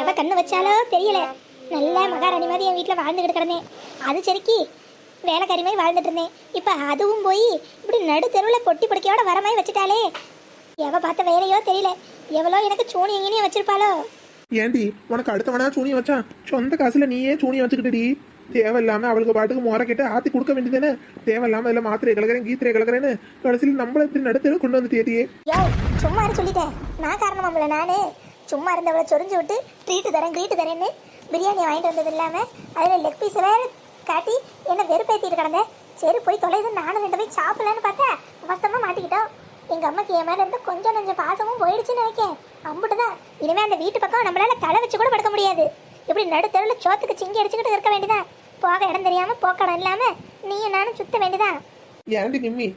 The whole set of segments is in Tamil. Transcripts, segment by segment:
எவ கண்ணு வச்சாலோ தெரியல. நல்ல மகாராணி மாதிரி என் வீட்டில் வாழ்ந்துக்கிட்டு கிடந்தேன். அது சரிக்கு வேலைக்காரி மாதிரி வாழ்ந்துட்டு இருந்தேன். இப்போ அதுவும் போய் இப்படி நடு தெருவில் பொட்டி படுக்கையோட வர மாதிரி வச்சுட்டாலே எவ பார்த்த வேலையோ தெரியல. எவ்வளோ எனக்கு சூனி எங்கேயும் வச்சிருப்பாளோ. ஏண்டி உனக்கு அடுத்தவனா சூனியம் வச்சான் சொந்த காசுல நீயே சூனியம் வச்சுக்கிட்டடி. தேவையில்லாம அவளுக்கு பாட்டுக்கு முறை கேட்டு ஆத்தி கொடுக்க வேண்டியதானே தேவையில்லாம இதுல மாத்திரை கலக்கிறேன் கீத்திரை கலக்கிறேன்னு கடைசியில் நம்மள இப்படி நடுத்தர கொண்டு வந்து தேதியே சும்மா சொல்லிட்டேன். நான் காரணமாம்ல நானே. சும்மா இருந்தவளை சொரிஞ்சு விட்டு ட்ரீட்டு தரேன் க்ரீட்டு தரேன்னு பிரியாணி வாங்கிட்டு வந்தது இல்லாமல் அதில் லெக் பீஸ் வேறு காட்டி என்னை வெறுப்பேற்றிட்டு கிடந்தேன் சரி போய் தொலைது நானும் ரெண்டு போய் சாப்பிடலான்னு பார்த்தா வசமாக மாட்டிக்கிட்டோம். எங்கள் அம்மாக்கு என் மேலே இருந்து கொஞ்சம் நஞ்சம் பாசமும் போயிடுச்சுன்னு நினைக்கேன். அம்புட்டு தான் இனிமேல் அந்த வீட்டு பக்கம் நம்மளால் தலை வச்சு கூட படுக்க முடியாது. இப்படி நடுத்தருவில் சோத்துக்கு சிங்கி அடிச்சுக்கிட்டு இருக்க வேண்டியதான் போக இடம் தெரியாமல் போக்கடம் இல்லாமல் நீயும் நானும் சுத்த வேண்டியதான் ஏன்டி நிம்மி?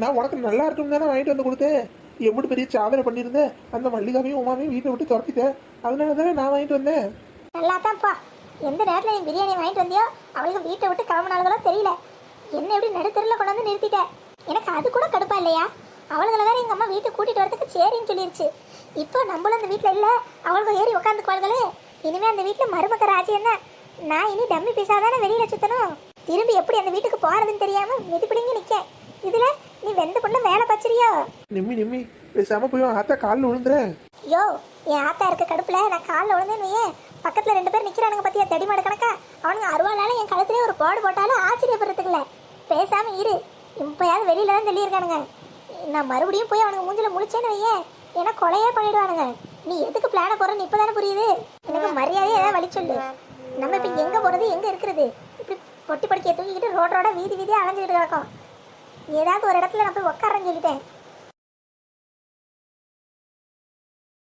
நான் உனக்கு நல்லா இருக்குன்னு தானே வாங்கிட்டு வந்து கொடுத்தேன். எவ்வளோ பெரிய சாதனை பண்ணியிருந்தேன். அந்த மல்லிகாவையும் உமாவையும் வீட்டை விட்டு துரத்திட்டேன். அதனால தானே நான் வாங்கிட்டு வந்தேன். நல்லா தான்ப்பா எந்த நேரத்தில் என் பிரியாணி வாங்கிட்டு வந்தியோ அவளுக்கு வீட்டை விட்டு கிளம்பினாலும் தெரியல. என்ன எப்படி நடுத்தெருவில் கொண்டாந்து நிறுத்திட்டேன் நிறுத்திட்ட? எனக்கு அது கூட கடுப்பா இல்லையா? அவளுகளை வேற எங்கள் அம்மா வீட்டுக்கு கூட்டிகிட்டு வரதுக்கு சரின்னு சொல்லிருச்சு. இப்போ நம்மளும் அந்த வீட்டில் இல்லை. அவளுக்கு ஏறி உட்காந்துக்குவாள்களே இனிமே அந்த வீட்டில் மருமக்க ராஜி என்ன? நான் இனி டம்மி பீஸா தானே வெளியில சுத்தணும்? திரும்பி எப்படி அந்த வீட்டுக்கு போறதுன்னு தெரியாமல் மிதிப்பிடிங்க நிக்க இதுல நீ வெந்த பொண்ணு பச்சிரியா நிம்மி நிம்மி. பேசாம போய் ஆத்தா காலில் விழுந்துறேன் யோ என் ஆத்தா இருக்க கடுப்புல நான் காலில் விழுந்தேன்னு பக்கத்துல ரெண்டு பேர் நிக்கிறானுங்க பத்தியா தடிமாடு கணக்கா? அவனுங்க அருவாளால என் கழுத்துலயே ஒரு போடு போட்டாலும் ஆச்சரியப்படுறதுக்கு இல்ல பேசாம இரு. இப்பயாவது வெளியில தான் சொல்லியிருக்கானுங்க நான் மறுபடியும் போய் அவனுங்க மூஞ்சில முழிச்சேன்னு வையேன். ஏன்னா கொலையே பண்ணிடுவானுங்க. நீ எதுக்கு பிளான போறன்னு இப்பதானே புரியுது. எனக்கு மரியாதையை ஏதாவது வழி சொல்லு. நம்ம இப்ப எங்க போறது எங்க இருக்கிறது? இப்படி பொட்டி படுக்கையை தூக்கிக்கிட்டு ரோட் ரோட வீதி வீதியா அலைஞ்சிக்கிட்டு கிடக்கும். ஏதாவது ஒரு இடத்துல நான் போய் உட்காரன்னு சொல்லிட்டேன்.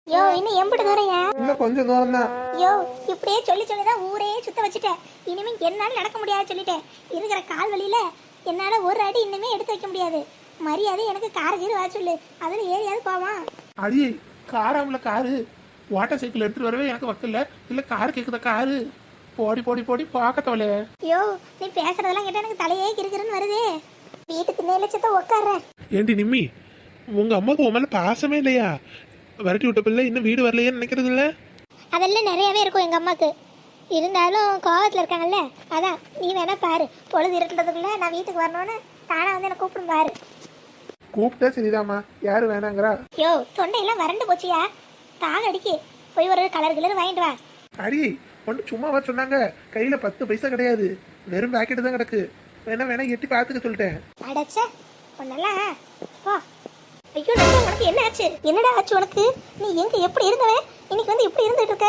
யோ இன்னும் எம்பிட்டு தூரம் இன்னும் கொஞ்சம் தூரம் தான் யோ இப்படியே சொல்லி சொல்லி தான் ஊரே சுத்த வச்சுட்டேன். இனிமே என்னால நடக்க முடியாது சொல்லிட்டேன். இருக்கிற கால் வலியில என்னால ஒரு அடி இன்னுமே எடுத்து வைக்க முடியாது. மரியாதை எனக்கு கார் கீர் வர சொல்லு. அதுல ஏறியாவது போவான் அடி காராமல காரு. வாட்டர் சைக்கிள் எடுத்துட்டு வரவே எனக்கு வக்கல இல்ல. கார் கேக்குதா காரு? போடி போடி போடி பார்க்கத்தவளே யோ நீ பேசுறதெல்லாம் கேட்டா எனக்கு தலையே கிறுகிறுன்னு வருதே. வீட்டு திண்ணையில சித்த உட்காடுறேன் ஏண்டி நிம்மி உங்க அம்மாவுக்கு உன் மேல பாசமே இல்லையா? விரட்டி விட்ட பிள்ளை இன்னும் வீடு வரலையேன்னு நினைக்கிறது இல்ல அதெல்லாம் நிறையவே இருக்கும் எங்க அம்மாக்கு. இருந்தாலும் கோவத்துல இருக்காங்கல்ல? அதான் நீ வேணா பாரு. பொழுது இருட்டுறதுக்குள்ள நான் வீட்டுக்கு வரணும்னு தானா வந்து என்ன கூப்பிடும் பாரு. கூப்பிட்டா சரிதாம்மா. யாரு வேணாங்கிறா? யோ தொண்டையெல்லாம் வறண்டு போச்சியா? தாக அடிக்கு போய் ஒரு கலர் கிளர் வாங்கிட்டு வா. அடி ஒன்று சும்மாவா சொன்னாங்க? கையில பத்து பைசா கிடையாது. வெறும் பாக்கெட் தான் கிடக்கு. வேணா வேணா எட்டி பார்த்துக்க சொல்லிட்டேன். அடச்ச ஒன்னெல்லாம் போ. ஐயோ நம்ம உனக்கு என்ன ஆச்சு? என்னடா ஆச்சு உனக்கு? நீ எங்க எப்படி இருந்தவன் இன்னைக்கு வந்து இப்படி இருந்துட்டு இருக்க?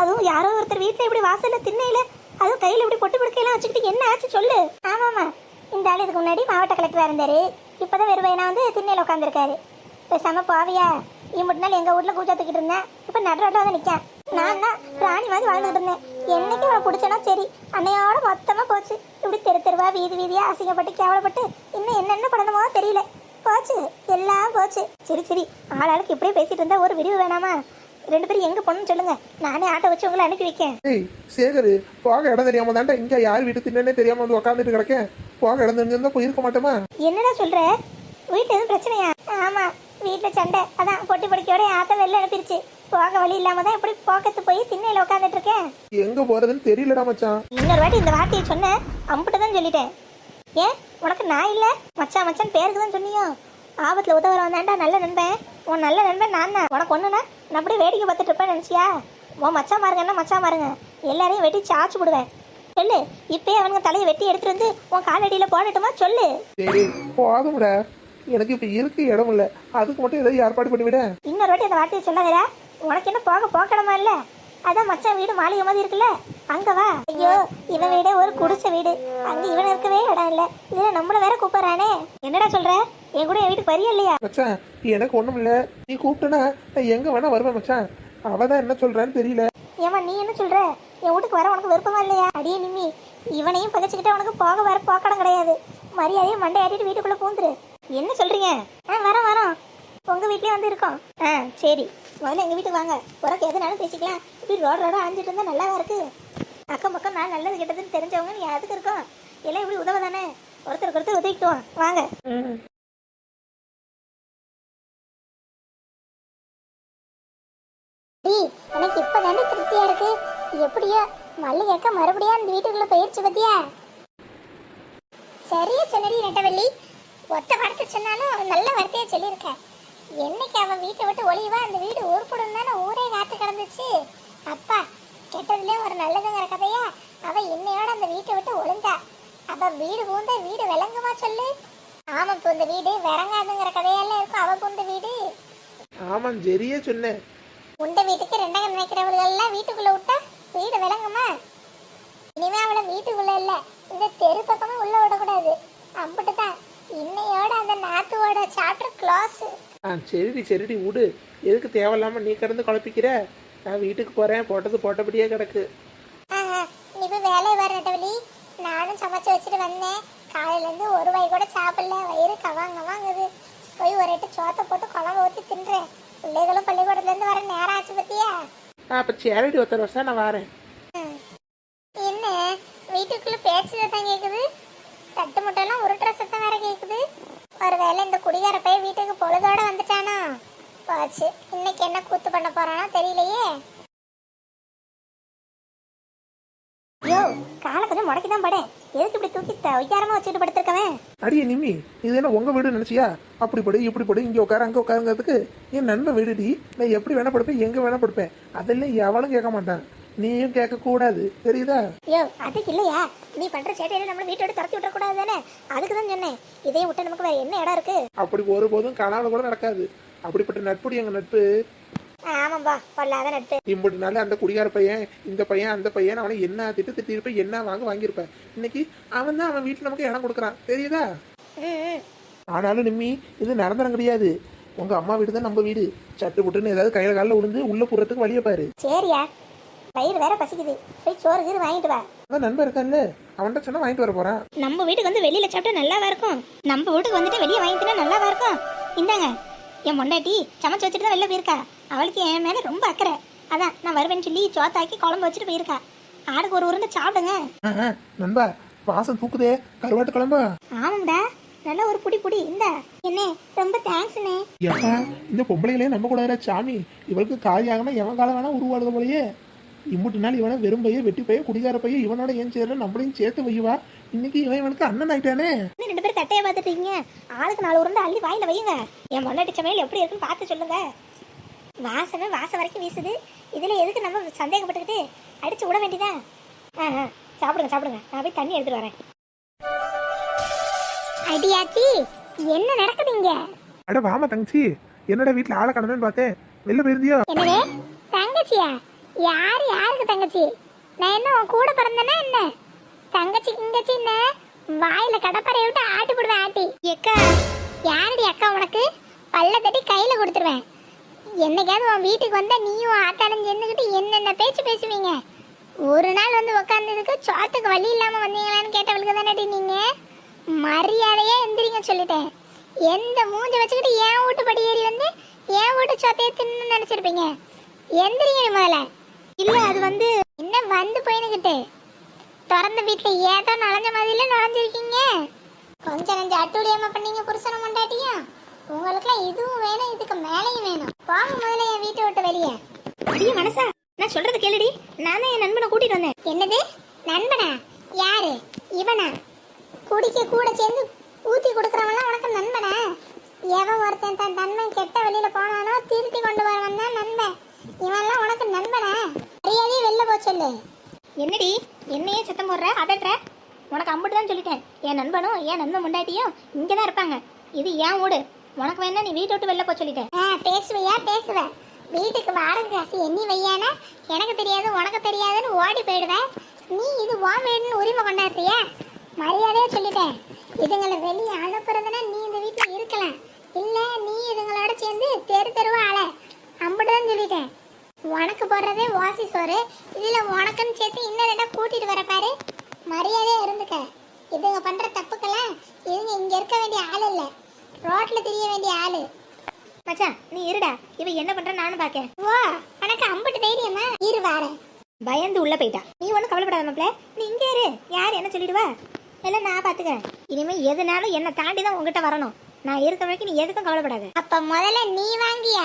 அதுவும் யாரோ ஒருத்தர் வீட்டில் இப்படி வாசல்ல திண்ணையில அதுவும் கையில் இப்படி பொட்டு படுக்கையெல்லாம் வச்சுக்கிட்டு என்ன ஆச்சு சொல்லு. ஆமாம். இந்த ஆள் இதுக்கு முன்னாடி மாவட்ட கலெக்டராக இருந்தார். இப்பதான் வெறும் பையனா வந்து திண்ணையில் உட்காந்துருக்காரு பேசாம போவியா? இம்பட்டு நாள் எங்கள் வீட்ல கூச்சா தூக்கிட்டு இருந்தேன். இப்போ நடுரோட்ட வந்து நிற்கேன் நான் தான் ராணி மாதிரி வாழ்ந்துட்டு இருந்தேன். என்னைக்கு அவனை பிடிச்சனா சரி அன்னையோட மொத்தமாக போச்சு. இப்படி தெரு தெருவா வீதி வீதியாக அசிங்கப்பட்டு கேவலப்பட்டு இன்னும் என்னென்ன பண்ணணுமோ தெரியல. போச்சு. எல்லாம் போச்சு. சரி சரி. ஆளாளுக்கு இப்படியே பேசிட்டு இருந்தா ஒரு விடிவு வேணாமா? ரெண்டு பேரும் எங்க போகணும்னு சொல்லுங்க. நானே ஆட்டோ வச்சு உங்களை அனுப்பி வைக்கேன். ஏய் சேகர் போக இடம் தெரியாம தாண்டா இங்க யார் வீட்டு தின்னே தெரியாம வந்து உட்காந்துட்டு கிடக்கேன். போக இடம் தெரிஞ்சிருந்தா போயிருக்க மாட்டோமா? என்னடா சொல்ற? வீட்டுல எதுவும் பிரச்சனையா? ஆமா வீட்டுல சண்டை. அதான் பொட்டி பொடிக்கையோட ஆத்த வெளில அனுப்பிருச்சு. போக வழி இல்லாம தான் இப்படி போக்கத்து போய் திண்ணையில உட்காந்துட்டு இருக்கேன்? எங்க போறதுன்னு தெரியலடா மச்சான். இன்னொரு வாட்டி இந்த வார்த்தையை சொன்னேன் அம்பிட்டு தான் சொல்லிட்டேன். ஏன் உனக்கு நான் இல்ல? மச்சான் மச்சான் பேருக்கு தான் சொன்னியோ. ஆபத்துல உதவ வந்தாண்டா நல்ல நண்பன். உன் நல்ல நண்பன் நான் தான். உனக்கு ஒண்ணுனா நான் அப்படியே வேடிக்கை பார்த்துட்டு இருப்பேன் நினைச்சியா? உன் மச்சான் பாருங்க என்ன மச்சான் பாருங்க. எல்லாரையும் வெட்டி சாச்சு விடுவேன் சொல்லு இப்பயே அவனுங்க தலையை வெட்டி எடுத்துட்டு வந்து உன் காலடியில போடட்டுமா? சொல்லு. சரி போதும்டா. எனக்கு இப்ப இருக்கு இடம் இல்ல. அதுக்கு மட்டும் ஏதாவது ஏற்பாடு பண்ணி விட. இன்னொரு வாட்டி அந்த வார்த்தையை சொல்லாதடா. உனக்கு என்ன போக போக்கடமா இல்ல? அதான் மச்சான் வீடு மாளிகை மாதிரி இருக்குல்ல. அங்க வா. ஐயோ இவன் வீடே ஒரு குடிசை வீடு. அங்க இவன் இருக்கவே இடம் இல்ல. இதுல நம்மள வேற கூப்பிடுறானே. என்னடா சொல்ற? என் கூட என் வீட்டுக்கு வரியா இல்லையா? மச்சான் எனக்கு ஒண்ணும் இல்ல. நீ கூப்பிட்டனா நான் எங்க வேணா வருவேன் மச்சான். அவதான் என்ன சொல்றான்னு தெரியல. ஏமா நீ என்ன சொல்ற? என் வீட்டுக்கு வர உனக்கு விருப்பமா இல்லையா? அடியே நிம்மி இவனையும் பகச்சுக்கிட்ட உனக்கு போக வர போக்கடம் கிடையாது. மரியாதையை மண்டை ஆட்டிட்டு வீட்டுக்குள்ள பூந்துரு. என்ன சொல்றீங்க? ஆ வரோம் வரோம். உங்க வீட்லயே வந்து இருக்கோம். ஆ சரி. முதல்ல எங்க வீட்டுக்கு வாங்க. உனக்கு எதுனாலும் பேசிக்கலாம். இப்படி ரோடு ரோட அழிஞ்சிட்டு இருந்தா நல்லாவா இருக்கு? அக்கம் பக்கம் நான் நல்லது கெட்டதுன்னு தெரிஞ்சவங்க நீ அதுக்கு இருக்கோம் எல்லாம் இப்படி உதவ தானே ஒருத்தருக்கு ஒருத்தர் உதவிக்குவோம் வாங்க. எனக்கு இப்பதானே திருப்தியா இருக்கு? எப்படியோ மல்லிகைக்கா மறுபடியும் அந்த வீட்டுக்குள்ள போயிருச்சு பத்தியா? சரியா சொன்னடி நெட்டவள்ளி. ஒத்த வார்த்தை சொன்னாலும் அவன் நல்ல வார்த்தையா சொல்லியிருக்க. என்னைக்கு அவன் வீட்டை விட்டு ஒளிவா அந்த வீடு ஊர்படும் தானே ஊரே காத்து கிடந்துச்சு. அப்பா கெட்டதுலயே ஒரு நல்லதுங்கிற கதையா? அவ இன்னையோட அந்த வீட்டை விட்டு ஒளிஞ்சா. அப்ப வீடு பூந்த வீடு விளங்குமா சொல்லு? ஆமா பூந்த வீடு விளங்காதுங்கிற கதையெல்லாம் இருக்கும் அவ பூந்த வீடு. ஆமாம் சரியே சொன்னேன். உண்ட வீட்டுக்கு ரெண்டகம் நினைக்கிறவர்கள் எல்லாம் வீட்டுக்குள்ள விட்டா வீடு விளங்குமா? இனிமே அவளை வீட்டுக்குள்ள இல்ல இந்த தெரு பக்கமா உள்ள விடக்கூடாது. அம்பிட்டு தான் இன்னையோட அந்த நாத்துவோட சாப்டர் க்ளாஸ் ஆ சரிடி சரிடி விடு. எதுக்கு தேவையில்லாமல் நீ கிடந்து குழப்பிக்கிற? நான் வீட்டுக்கு போகிறேன் போட்டது போட்டபடியே கிடக்கு. நீ போய் வேலையை வர நட்டவழி நானும் சமைச்சு வச்சுட்டு வந்தேன். காலையில இருந்து ஒரு வாய் கூட சாப்பிடல. வயிறு கவாங்க வாங்குது போய் ஒரு எட்டு சோத்தை போட்டு குழம்பு ஊற்றி தின்றேன். பிள்ளைகளும் பள்ளிக்கூடத்துல இருந்து வர நேரம் ஆச்சு பத்தியா? அப்போ சேரடி ஒருத்தர் வருஷம் நான் வரேன் ம். என்ன வீட்டுக்குள்ள பேச்சு சத்தம் கேக்குது தட்டு முட்டையெல்லாம் உருட்டுற சத்தம் வேற கேக்குது ஒருவேளை இந்த குடிகார பையன் வீட்டுக்கு பொழுதோட வந்துட்டானா போச்சு இன்னைக்கு என்ன கூத்து பண்ண போறானோ தெரியலையே. யோ காலை கொஞ்சம் முடக்கி தான் படேன் எதுக்கு இப்படி தூக்கி ஒய்யாரமா வச்சுட்டு படுத்திருக்கவன்? அடியே நிம்மி இது என்ன உங்கள் வீடு நினச்சியா? அப்படி படு இப்படி படு இங்கே உட்கார அங்கே உட்காருங்கிறதுக்கு என் நண்பன் வீடுடி. நான் எப்படி வேணா படுப்பேன் எங்கே வேணா படுப்பேன். அதெல்லாம் எவனும் கேட்க மாட்டான். நீயும் கேட்கக்கூடாது தெரியுதா? யோ அதுக்கு இல்லையா? நீ பண்ற சேட்டையில நம்ம வீட்டோட துரத்தி விட்டுற கூடாது தானே அதுக்கு தான் சொன்னேன். இதையும் விட்டு நமக்கு வேற என்ன இடம் இருக்கு? அப்படி ஒருபோதும் கனவுல கூட நடக்காது. அப்படிப்பட்ட நட்புடி எங்கள் நட்பு? ஆமாம்பா. பொல்லாத நட்பு. இம்புட்டினால அந்த குடிகார பையன் இந்த பையன் அந்த பையன் அவனை என்ன திட்டு திட்டிருப்பேன் என்ன வாங்க வாங்கியிருப்பேன். இன்னைக்கு அவன் தான் அவன் வீட்டில் நமக்கு இடம் கொடுக்குறான். தெரியுதா. ஆனாலும் நிம்மி இது நடந்தனம் கிடையாது. உங்க அம்மா வீடு தான் நம்ம வீடு. சட்டு புட்டுன்னு ஏதாவது கையில காலில் விழுந்து உள்ள புறத்துக்கு வழியை பாரு. சரியா? வயிறு வேற பசிக்குது. போய் சோறு கீறு வாங்கிட்டு வா. அதான் நண்பன் இருக்கான்ல. அவன்கிட்ட சொன்னா வாங்கிட்டு வர போறான். நம்ம வீட்டுக்கு வந்து வெளியில சாப்பிட்டா நல்லாவா இருக்கும்? நம்ம வீட்டுக்கு வந்துட்டு வெளியே வாங்கிட்டா நல்லாவா இருக்கும்? இந்தாங்க. என் மொண்டாட்டி சமைச்சு வச்சுட்டு தான் வெளில போயிருக்கா. அவளுக்கு என் மேல ரொம்ப அக்கறை. அதான் நான் வருவேன்னு சொல்லி சோத்தாக்கி குழம்பு வச்சுட்டு போயிருக்கா. ஆடுக்கு ஒரு உருண்டை சாப்பிடுங்க. நண்பா வாசம் தூக்குதே. கருவாட்டு குழம்பா? ஆமாம்டா. நல்ல ஒரு புடி புடி. இந்த. என்ன ரொம்ப தேங்க்ஸ்ண்ணே ஏப்பா இந்த பொம்பளைகளே நம்ப கூடாதுடா சாமி. இவளுக்கு காரியாகனா எவன் காலம் வேணா உருவாடுத போலயே. இம்புட்டு நாள் இவனை வெறும் பைய வெட்டி பைய குடிகார பைய இவனோட ஏன் சேர்ற நம்மளையும் சேர்த்து வைவா இன்னைக்கு இவன் இவனுக்கு அண்ணன் ஆயிட்டானே? ரெண்டு பேரும் தட்டையை பார்த்துட்டு இருக்கீங்க ஆளுக்கு நாலு உருண்டை அள்ளி வாயில வையுங்க. என் பொண்டாட்டி சமையல் எப்படி இருக்குன்னு பார்த்து சொல்லுங்க. வாசனை வாசம் வரைக்கும் வீசுது. இதுல எதுக்கு நம்ம சந்தேகப்பட்டுக்கிட்டு அடிச்சு விட வேண்டியதா ஆ ஆ, சாப்பிடுங்க சாப்பிடுங்க. நான் போய் தண்ணி எடுத்துட்டு வரேன். அடியாச்சி என்ன நடக்குது இங்க? அட வாமா தங்கச்சி என்னடா வீட்டுல ஆளை கடமைன்னு பார்த்தேன். வெளில போயிருந்தியோ? என்னது? தங்கச்சியா? யார் யாருக்கு தங்கச்சி? நான் என்ன உன் கூட பிறந்தேனா என்ன? தங்கச்சி கிங்கச்சி என்ன? வாயில கடப்பறைய விட்டு ஆட்டி போடுவேன் ஆட்டி. எக்கா யாரடி அக்கா உனக்கு? பல்ல தட்டி கையில கொடுத்துருவேன். என்னைக்காவது உன் வீட்டுக்கு வந்தா நீயும் ஆத்தாலும் சேர்ந்துக்கிட்டு என்னென்ன பேச்சு பேசுவீங்க? ஒரு நாள் வந்து உக்காந்ததுக்கு சோத்துக்கு வழி இல்லாம வந்தீங்களான்னு கேட்டவளுக்கு தானே நீங்க? மரியாதையா எந்திரிங்க சொல்லிட்டேன். எந்த மூஞ்ச வச்சுக்கிட்டு என் வீட்டு படி ஏறி வந்து என் வீட்டு சோத்தையே தின்னு நினைச்சிருப்பீங்க? எந்திரிங்க முதல்ல. இல்ல அது வந்து என்ன வந்து போயினுக்கிட்டு திறந்த வீட்டுல ஏதோ நுழைஞ்ச மாதிரில நுழைஞ்சிருக்கீங்க. கொஞ்சம் நஞ்சம் அட்டூழியமா பண்ணீங்க புருஷனை மண்டாட்டியா? உங்களுக்குலாம் இதுவும் வேணும் இதுக்கு மேலேயும் வேணும். போங்க முதல்ல என் வீட்டை விட்டு வெளியே. அடியே மனசா நான் சொல்றது கேளுடி. நான் தான் என் நண்பனை கூட்டிட்டு வந்தேன். என்னது? நண்பனா? யாரு? இவனா? குடிக்க கூட சேர்ந்து ஊத்தி கொடுக்கறவன்லாம் உனக்கு நண்பனா? எவன் ஒருத்தன் தன் நண்பன் கெட்ட வெளியில போனானோ திருத்தி கொண்டு வரவன் தான் நண்பன். இவன்லாம் உனக்கு நண்பனா? மரியாதையே வெளில போ சொல்லு. என்னடி என்னையே சத்தம் போடுற? அதட்டுற உனக்கு அம்பிட்டு தான் சொல்லிட்டேன். என் நண்பனும் என் நண்பன் முண்டாட்டியும் இங்கே தான் இருப்பாங்க. இது ஏன் ஓடு உனக்கு வேணா நீ வீட்டை விட்டு வெளில போ சொல்லிட்டேன். ஆ பேசுவையா? பேசுவ. வீட்டுக்கு வாடகை காசு எண்ணி வையானா? எனக்கு தெரியாது உனக்கு தெரியாதுன்னு ஓடி போயிடுவேன் நீ இது உன் வீடுன்னு உரிமை கொண்டாடுறியா? மரியாதையா சொல்லிட்டேன். இதுங்களை வெளியே அனுப்புறதுன்னா நீ இந்த வீட்டில் இருக்கலாம். இல்லை நீ இதுங்களோட சேர்ந்து தெரு தெருவா ஆள. அம்பிட்டுதான் சொல்லிட்டேன். உனக்கு போடுறதே வாசி சோறு. இதுல உனக்குன்னு சேர்த்து இன்னும் ரெண்டா கூட்டிட்டு வர பாரு. மரியாதையா இருந்துக்க. இதுங்க பண்ற தப்புக்கெல்லாம் இதுங்க இங்க இருக்க வேண்டிய ஆள் இல்ல. ரோட்ல தெரிய வேண்டிய ஆளு. மச்சான் நீ இருடா. இவ என்ன பண்ற நானும் பாக்கேன். ஓ உனக்கு அம்புட்டு தைரியமா இரு வாரேன் பயந்து உள்ள போயிட்டா. நீ ஒன்றும் கவலைப்படாத மாப்ள நீ இங்கே இரு. யார் என்ன சொல்லிடுவா? எல்லாம் நான் பாத்துக்கிறேன். இனிமே எதுனாலும் என்னை தாண்டி தான் உங்ககிட்ட வரணும். நான் இருக்க வரைக்கும் நீ எதுக்கும் கவலைப்படாத. அப்ப முதல்ல நீ வாங்கியா?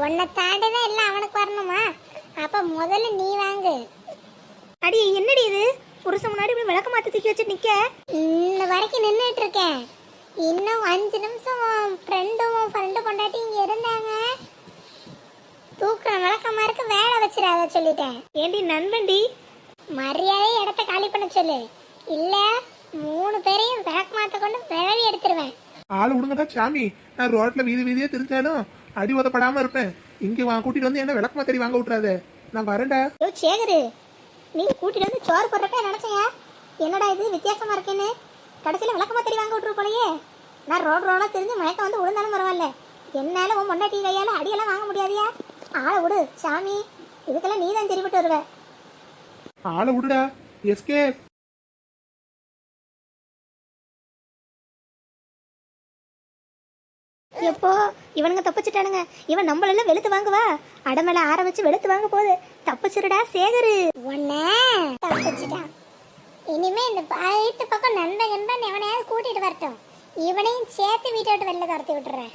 உன்னை தாண்டி தான் எல்லாம் அவனுக்கு வரணுமா? அப்ப முதல்ல நீ வாங்கு. அடி என்னடி இது? புருஷன் முன்னாடி இப்படி விளக்க மாத்தி தூக்கி வச்சு நிக்க? இன்ன வரைக்கும் நின்றுட்டு இருக்கேன் இன்னும் அஞ்சு நிமிஷம் ஃப்ரெண்டும் ஃப்ரெண்டு பொண்டாட்டி இங்க இருந்தாங்க. தூக்குற விளக்கமா இருக்கு வேலை வச்சிடாத சொல்லிட்டேன். ஏண்டி நண்பன்டி? மரியாதை இடத்த காலி பண்ண சொல்லு. இல்ல மூணு பேரையும் விளக்கு மாத்த கொண்டு விழவி எடுத்துருவேன். ஆள் விடுங்கடா சாமி. நான் ரோட்ல வீதி வீதியா தெரிஞ்சாலும் அடி உதப்படாம இருப்பேன். இங்க வா கூட்டிட்டு வந்து என்ன விளக்கமா தேடி வாங்க விட்டுறாத. நான் வரேன்டா. யோ சேகரு நீ கூட்டிட்டு வந்து சோறு போடுறப்ப நினைச்சேன் என்னடா இது வித்தியாசமா இருக்கேன்னு. கடைசியில விளக்கமா தெரி வாங்க விட்டுரு போலயே. நான் ரோடு ரோடா தெரிஞ்சு மயக்கம் வந்து விழுந்தாலும் பரவாயில்ல. என்னால உன் முன்னாடி கையால அடியெல்லாம் வாங்க முடியாதியா? ஆளை விடு சாமி. இதுக்கெல்லாம் நீ தான் தெரிவிட்டு வருவ. ஆளை விடுடா எஸ்கே. எப்போ இவனுங்க தப்பிச்சிட்டானுங்க. இவன் நம்மளெல்லாம் வெளுத்து வாங்குவா. அடமேல ஆரம்பிச்சு வெளுத்து வாங்க போகுது. தப்பிச்சிருடா சேகரு. உன்ன தப்பிச்சிட்டான். இனிமே இந்த வீட்டு பக்கம் நண்பன் நண்பன் எவனையாவது கூட்டிட்டு வரட்டும். இவனையும் சேர்த்து வீட்டை விட்டு வெளில துரத்தி விட்டுறேன்.